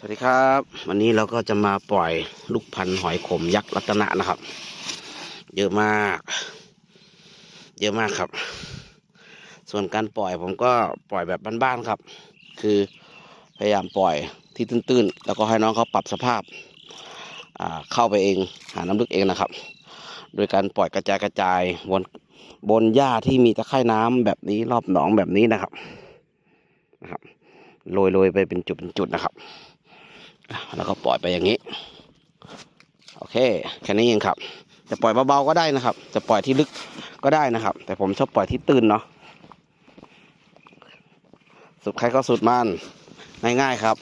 สวัสดีครับ วันนี้เราก็จะมาปล่อยลูกพันธุ์หอยขมยักษ์รัตนะนะครับ เยอะมาก เยอะมากครับ ส่วนการปล่อยผมก็ปล่อยแบบบ้านๆครับ คือพยายามปล่อยที่ตื้นๆ แล้วก็ให้น้องเขาปรับสภาพาเข้าไปเองหาน้ำลึกเองนะครับ โดยการปล่อยกระจายกระจายบนบนหญ้าที่มีตะไคร่น้ำแบบนี้รอบหนองแบบนี้นะครับนะครับโรยโรยๆไปเป็นจุดเป็นจุดนะครับ แล้วก็ปล่อยไปอย่างนี้ โอเค แค่นี้เองครับ จะปล่อยเบาๆก็ได้นะครับ จะปล่อยที่ลึกก็ได้นะครับ แต่ผมชอบปล่อยที่ตื้นเนาะ สุดใครก็สุดมัน ง่ายๆครับ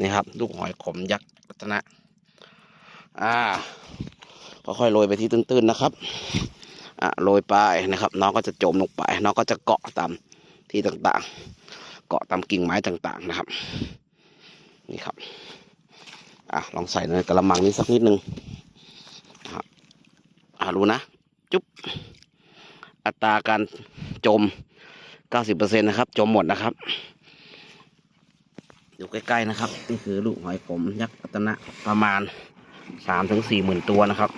นี่ครับ ลูกหอยขมยักษ์รัตนะ อ่า ค่อยๆโรยไปที่ตื้นๆนะครับ อะโรยไปนะครับ น้องก็จะจมลงไป น้องก็จะเกาะตามที่ต่างๆ เกาะตามกิ่งไม้ต่างๆนะครับ นี่ครับ อะลองใส่ในกระมังนี้สักนิดนึงครับอ่ารู้นะ จุ๊บ อัตราการจม 90%นะครับ จมหมดนะครับดูใกล้ๆนะครับ นี่คือลูกหอยขมยักษ์รัตนะประมาณสามถึงสี่หมื่นตัวนะครับ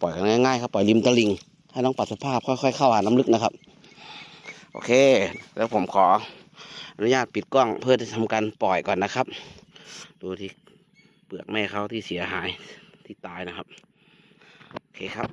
ปล่อยกันง่ายๆครับ ปล่อยริมตลิ่งให้น้องปรับสภาพค่อยๆเข้าหาน้ำลึกนะครับ โอเค แล้วผมขอ อนุญาตปิดกล้องเพื่อจะทำการปล่อยก่อนนะครับ ดูที่เปลือกแม่เขาที่เสียหายที่ตายนะครับ โอเคครับ